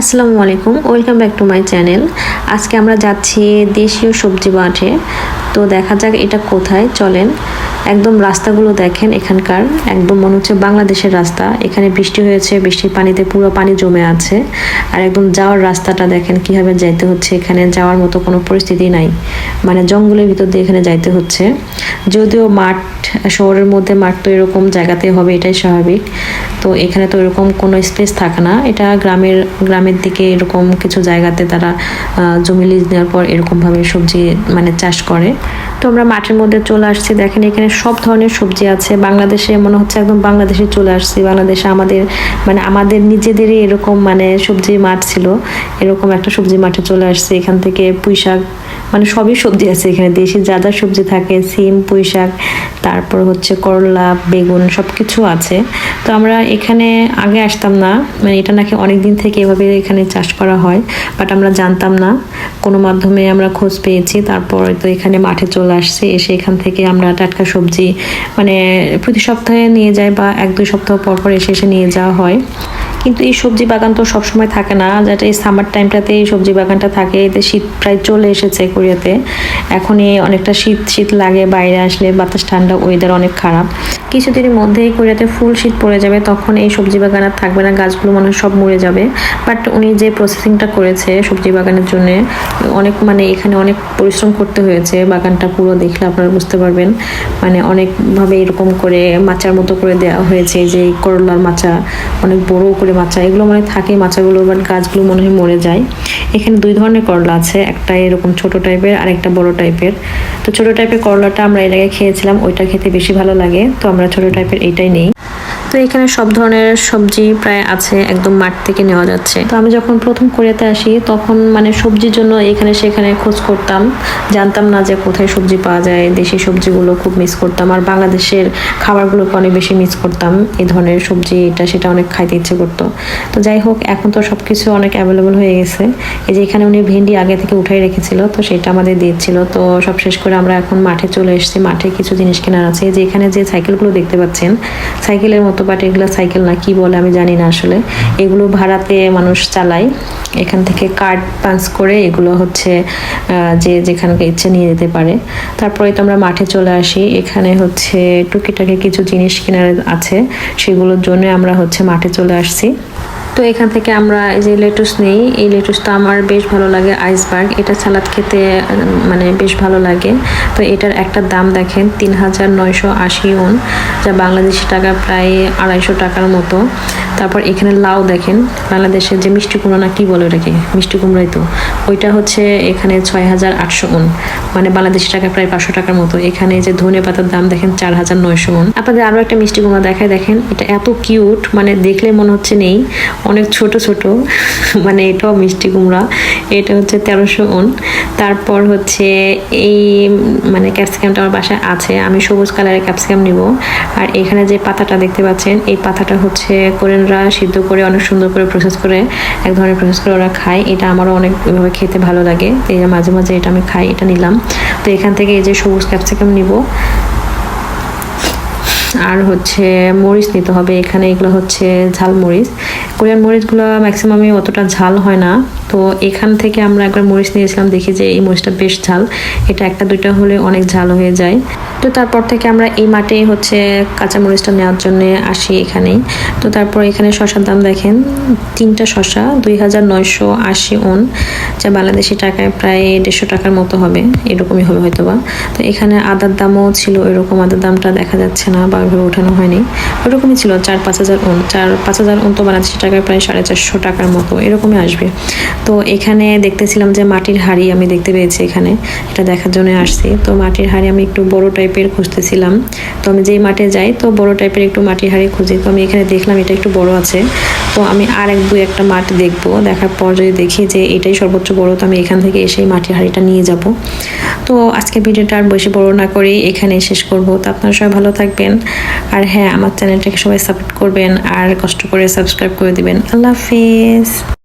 আসসালামু আলাইকুম welcome back to my channel. আজকে আমরা যাচ্ছি দেশীয় সবজি মাঠে। তো দেখা যাক এটা কোথায়, চলেন। একদম রাস্তাগুলো দেখেন এখানকার। একদম মনে হচ্ছে বাংলাদেশের রাস্তা। এখানে বৃষ্টি হয়েছে, বৃষ্টির পানিতে পুরো পানি জমে আছে। আর একদম যাওয়ার রাস্তাটা দেখেন, কীভাবে যাইতে হচ্ছে এখানে। যাওয়ার মতো কোনো পরিস্থিতি নাই। মানে জঙ্গলের ভিতর দিয়ে এখানে যাইতে হচ্ছে। যদিও মাঠ, শহরের মধ্যে মাঠ তো এরকম জায়গাতে হবে, এটাই স্বাভাবিক। তো এখানে তো এরকম কোনো স্পেস থাকে না। এটা গ্রামের গ্রামের দিকে এরকম কিছু জায়গাতে তারা জমি লিজ নেওয়ার পর এরকমভাবে সবজি মানে চাষ করে। তো আমরা মাঠের মধ্যে চলে আসছি। দেখেন এখানে সব ধরনের সবজি আছে। বাংলাদেশে মনে হচ্ছে একদম বাংলাদেশে চলে আসছি। বাংলাদেশে আমাদের মানে আমাদের নিজেদেরই এরকম মানে সবজি মাঠ ছিল। এরকম একটা সবজি মাঠে চলে আসছি। এখান থেকে পুঁই শাক মানে সবই সবজি আছে এখানে। দেশি যা যা সবজি থাকে, সিম পুঁই শাক তারপর হচ্ছে করলা, বেগুন সব কিছু আছে। তো আমরা এখানে আগে আসতাম না। মানে এটা নাকি অনেক দিন থেকে এভাবে এখানে চাষ করা হয় বাট আমরা জানতাম না। কোনো মাধ্যমে আমরা খোঁজ পেয়েছি। তারপর তো এখানে মাঠে চলে আসছে, এসে এখান থেকে আমরা টাটকা সবজি মানে প্রতি সপ্তাহে নিয়ে যাই বা এক দুই সপ্তাহ পর পর এসে এসে নিয়ে যাওয়া হয়। কিন্তু এই সবজি বাগান তো সবসময় থাকে না। যেটা এই সামার টাইমটাতে এই সবজি বাগানটা থাকে, এতে শীত প্রায় চলে এসেছে কোরিয়াতে। এখন এই অনেকটা শীত শীত লাগে, বাইরে আসলে বাতাস ঠান্ডা ওয়েদার অনেক খারাপ। কিছুদিনের মধ্যেই কোরিয়াতে ফুল শীত পড়ে যাবে, তখন এই সবজি বাগান আর থাকবে না, গাছগুলো মনে সব মরে যাবে। বাট উনি যে প্রসেসিংটা করেছে সবজি বাগানের জন্য, অনেক মানে এখানে অনেক পরিশ্রম করতে হয়েছে বাগানটা পুরো দেখলে আপনারা বুঝতে পারবেন। মানে অনেকভাবে এরকম করে মাচার মতো করে দেওয়া হয়েছে, যে করলার মাচা অনেক বড় করে মাচা, এগুলো মানে থাকে মাচাগুলো বাট গাছগুলো মনে হয় মরে যায়। এখানে দুই ধরনের করলা আছে, একটা এরকম ছোট টাইপের আর একটা বড় টাইপের। তো ছোট টাইপের করলাটা আমরা এর আগে খেয়েছিলাম, ওইটা খেতে বেশি ভালো লাগে, তো আমরা ছোট টাইপের এইটাই নেই। তো এখানে সব ধরনের সবজি প্রায় আছে একদম মাঠ থেকে নেওয়া যাচ্ছে। তো আমি যখন প্রথম কোরিয়াতে আসি, তখন মানে সবজির জন্য এখানে সেখানে খোঁজ করতাম। জানতাম না যে কোথায় সবজি পাওয়া যায়, দেশি সবজিগুলো খুব মিস করতাম। আর বাংলাদেশের খাবারগুলোকে অনেক বেশি মিস করতাম। এই ধরনের সবজি, এটা সেটা অনেক খাইতে ইচ্ছে করতো। তো যাই হোক, এখন তো সব কিছু অনেক অ্যাভেলেবল হয়ে গেছে। এই যে এখানে উনি ভেন্ডি আগে থেকে উঠাই রেখেছিল, তো সেটা আমাদের দিয়েছিল। তো সব শেষ করে আমরা এখন মাঠে চলে এসেছি। মাঠে কিছু জিনিস কেনার আছে। যে এখানে যে সাইকেলগুলো দেখতে পাচ্ছেন সাইকেলের মতো বাট এগুলো সাইকেল না, কি বলে আমি জানি না আসলে। এগুলো ভাড়াতে মানুষ চালায়। এখান থেকে কার্ড পাঞ্চ করে এগুলো হচ্ছে যে যেখানকে ইচ্ছে নিয়ে যেতে পারে। তারপরে তো আমরা মাঠে চলে আসি। এখানে হচ্ছে টুকিটাকি কিছু জিনিস কেনার আছে। সেগুলোর জন্য আমরা হচ্ছে মাঠে চলে আসছি। তো এখান থেকে আমরা এই যে লেটুস নেই, এই লেটুসটা আমার বেশ ভালো লাগে আইসবার্গ এটা সালাদ খেতে মানে বেশ ভালো লাগে। তো এটার একটা দাম দেখেন তিন হাজার নয়শো আশি ওন যা বাংলাদেশি টাকা প্রায় আড়াইশো টাকার মতো। তারপর এখানে লাউ দেখেন বাংলাদেশের যে মিষ্টি কুমড়া না কি বলে ওটাকে? মিষ্টি কুমড়াই তো। ওইটা হচ্ছে এখানে ছয় হাজার আটশো ওন মানে বাংলাদেশি টাকা প্রায় পাঁচশো টাকার মতো। এখানে যে ধনে পাতার দাম দেখেন চার হাজার নয়শো ওন আপনাদের আরও একটা মিষ্টি কুমড়া দেখায় দেখেন, এটা এত কিউট মানে দেখলে মনে হচ্ছে নেই। অনেক ছোট ছোট মানে এটাও মিষ্টি কুমড়া। এটা হচ্ছে তেরোশো ওন তারপর হচ্ছে এই মানে ক্যাপসিকামটা আমার বাসায় আছে। আমি সবুজ কালারের ক্যাপসিকাম নিব। আর এখানে যে পাতাটা দেখতে পাচ্ছেন, এই পাতাটা হচ্ছে কোরিয়ানরা সিদ্ধ করে অনেক সুন্দর করে প্রসেস করে, এক ধরনের প্রসেস করে ওরা খায়। এটা আমারও অনেক খেতে ভালো লাগে। এই মাঝে মাঝে এটা আমি খাই, এটা নিলাম। তো এখান থেকে এই যে সবুজ ক্যাপসিকাম নিব। আর হচ্ছে মরিচ নিতে হবে। এখানে এগুলো হচ্ছে ঝাল মরিচ কোরিয়ান মরিচগুলো ম্যাক্সিমামই অতটা ঝাল হয় না। তো এখান থেকে আমরা একবার মরিচ নিয়েছিলাম, দেখি যে এই মরিচটা বেশ ঝাল। এটা একটা দুইটা হলে অনেক ঝাল হয়ে যায়। তো তারপর থেকে আমরা এই মাঠে হচ্ছে কাঁচা মরিচটা নেওয়ার জন্য আসি এখানেই। তো তারপর এখানে শশার দাম দেখেন, তিনটা শশা, দুই হাজার নয়শো আশি ওন, যা বাংলাদেশি টাকায় প্রায় দেড়শো টাকার মতো হবে, এরকমই হবে হয়তো বা তো এখানে আদার দামও ছিল এরকম আদার দামটা দেখা যাচ্ছে না বা ওইভাবে ওঠানো হয়নি। ওরকমই ছিল, চার পাঁচ হাজার ওন, চার পাঁচ হাজার ওন তো বাংলাদেশি টাকায় প্রায় সাড়ে চারশো টাকার মতো, এরকমই আসবে। তো এখানে দেখতেছিলাম যে মাটির হাড়ি আমি দেখতে পেয়েছি এখানে। এটা দেখার জন্য আসছি। তো মাটির হাড়ি আমি একটু বড় টাইপের খুঁজতেছিলাম। তো আমি যেই মাঠে যাই, তো বড় টাইপের একটু মাটির হাড়ি খুঁজি। তো আমি এখানে দেখলাম এটা একটু বড় আছে। তো আমি আর এক দুই একটা মাঠ দেখব। দেখার পর যদি দেখি যে এটাই সর্বোচ্চ বড়, তো আমি এখান থেকে এসেই মাটির হাড়িটা নিয়ে যাব। তো আজকে ভিডিওটা আর বেশি বড় না করেই এখানে শেষ করব। তো আপনারা সবাই ভালো থাকবেন। আর হ্যাঁ আমার চ্যানেলটাকে সবাই সাপোর্ট করবেন। আর কষ্ট করে সাবস্ক্রাইব করে দিবেন। আল্লাহ হাফিজ।